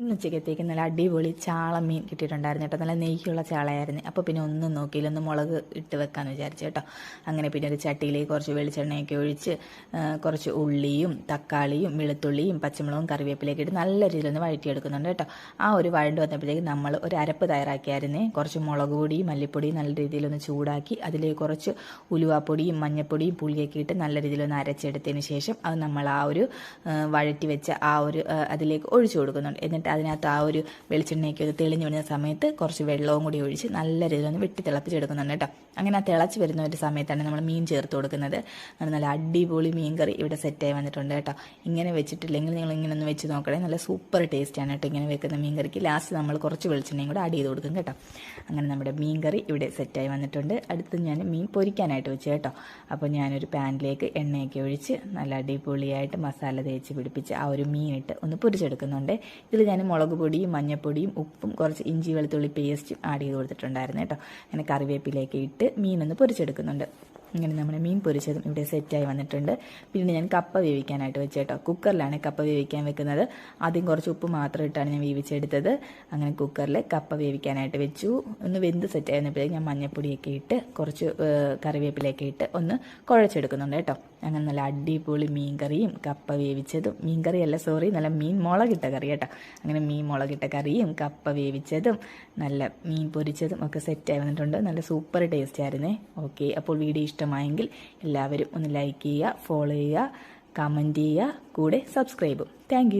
ഇന്ന് ഉച്ചക്കത്തേക്ക് നല്ല അടിപൊളി ചാള മീൻ കിട്ടിയിട്ടുണ്ടായിരുന്നു കേട്ടോ. നല്ല നെയ്യുള്ള ചാളയായിരുന്നു. അപ്പോൾ പിന്നെ ഒന്നും നോക്കിയില്ല. ഒന്ന് മുളക് ഇട്ട് വെക്കാമെന്ന് വിചാരിച്ചു കേട്ടോ. അങ്ങനെ പിന്നെ ഒരു ചട്ടിയിലേക്ക് കുറച്ച് വെളിച്ചെണ്ണയൊക്കെ ഒഴിച്ച് കുറച്ച് ഉള്ളിയും തക്കാളിയും വെളുത്തുള്ളിയും പച്ചമുളകും കറിവേപ്പിലേക്ക് ഇട്ട് നല്ല രീതിയിൽ ഒന്ന് വഴറ്റിയെടുക്കുന്നുണ്ട് കേട്ടോ. ആ ഒരു വഴണ്ട് വന്നപ്പോഴത്തേക്ക് നമ്മൾ ഒരു അരപ്പ് തയ്യാറാക്കിയായിരുന്നേ. കുറച്ച് മുളക് പൊടിയും മല്ലിപ്പൊടിയും നല്ല രീതിയിൽ ഒന്ന് ചൂടാക്കി അതിലേക്ക് കുറച്ച് ഉലുവാപ്പൊടിയും മഞ്ഞപ്പൊടിയും പുളിയൊക്കെ ഇട്ട് നല്ല രീതിയിൽ ഒന്ന് അരച്ചെടുത്തതിന് ശേഷം അത് നമ്മൾ ആ ഒരു വഴറ്റി വെച്ച ആ ഒരു അതിലേക്ക് ഒഴിച്ചു കൊടുക്കുന്നുണ്ട്. എന്നിട്ട് അതിനകത്ത് ആ ഒരു വെളിച്ചെണ്ണയൊക്കെ ഒന്ന് തെളിഞ്ഞു വരുന്ന സമയത്ത് കുറച്ച് വെള്ളവും കൂടി ഒഴിച്ച് നല്ല രീതിയിൽ ഒന്ന് വെട്ടി തിളപ്പിച്ചെടുക്കുന്നുണ്ട് കേട്ടോ. അങ്ങനെ ആ തിളച്ച് വരുന്ന ഒരു സമയത്താണ് നമ്മൾ മീൻ ചേർത്ത് കൊടുക്കുന്നത്. നല്ല അടിപൊളി മീൻ കറി ഇവിടെ സെറ്റായി വന്നിട്ടുണ്ട് കേട്ടോ. ഇങ്ങനെ വെച്ചിട്ടില്ലെങ്കിൽ നിങ്ങൾ ഇങ്ങനെ ഒന്ന് വെച്ച് നോക്കണേ. നല്ല സൂപ്പർ ടേസ്റ്റാണ് കേട്ടോ ഇങ്ങനെ വെക്കുന്ന മീൻ കറിക്ക് ലാസ്റ്റ് നമ്മൾ കുറച്ച് വെളിച്ചെണ്ണയും കൂടെ ആഡ് ചെയ്ത് കൊടുക്കും കേട്ടോ. അങ്ങനെ നമ്മുടെ മീൻ കറി ഇവിടെ സെറ്റായി വന്നിട്ടുണ്ട്. അടുത്ത് ഞാൻ മീൻ പൊരിക്കാനായിട്ട് വെച്ച് കേട്ടോ. അപ്പോൾ ഞാനൊരു പാനിലേക്ക് എണ്ണയൊക്കെ ഒഴിച്ച് നല്ല അടിപൊളിയായിട്ട് മസാല തേച്ച് പിടിപ്പിച്ച് ആ ഒരു മീനിട്ട് ഒന്ന് പൊരിച്ചെടുക്കുന്നുണ്ട്. ഇതിൽ ഞാൻ മുളക് പൊടിയും മഞ്ഞപ്പൊടിയും ഉപ്പും കുറച്ച് ഇഞ്ചി വെളുത്തുള്ളി പേസ്റ്റും ആഡ് ചെയ്ത് കൊടുത്തിട്ടുണ്ടായിരുന്നു കേട്ടോ. അങ്ങനെ കറിവേപ്പിലേക്ക് ഇട്ട് മീനൊന്ന് പൊരിച്ചെടുക്കുന്നുണ്ട്. ഇങ്ങനെ നമ്മുടെ മീൻ പൊരിച്ചതും ഇവിടെ സെറ്റായി വന്നിട്ടുണ്ട്. പിന്നെ ഞാൻ കപ്പ വേവിക്കാനായിട്ട് വെച്ചേട്ടോ. കുക്കറിലാണ് കപ്പ വേവിക്കാൻ വെക്കുന്നത്. ആദ്യം കുറച്ച് ഉപ്പ് മാത്രം ഇട്ടാണ് ഞാൻ വേവിച്ചെടുത്തത്. അങ്ങനെ കുക്കറിൽ കപ്പ വേവിക്കാനായിട്ട് വെച്ചു. ഒന്ന് വെന്ത് സെറ്റായി വന്നപ്പോഴേക്കും ഞാൻ മഞ്ഞപ്പൊടിയൊക്കെ ഇട്ട് കുറച്ച് കറിവേപ്പിലയൊക്കെ ഇട്ട് ഒന്ന് കുഴച്ചെടുക്കുന്നുണ്ട് കേട്ടോ. അങ്ങനെ നല്ല അടിപൊളി മീൻ കറിയും കപ്പ വേവിച്ചതും. മീൻ കറിയല്ല സോറി നല്ല മീൻ മുളകിട്ട കറി കേട്ടോ. അങ്ങനെ മീൻ മുളകിട്ട കറിയും കപ്പ വേവിച്ചതും നല്ല മീൻ പൊരിച്ചതും ഒക്കെ സെറ്റായി വന്നിട്ടുണ്ട്. നല്ല സൂപ്പർ ടേസ്റ്റ് ആയിരുന്നേ. ഓക്കെ അപ്പോൾ വീഡിയോ ഇഷ്ടമായെങ്കിൽ എല്ലാവരും ഒന്ന് ലൈക്ക് ചെയ്യുക ഫോളോ ചെയ്യുക കമന്റ് ചെയ്യുക കൂടെ സബ്സ്ക്രൈബും താങ്ക്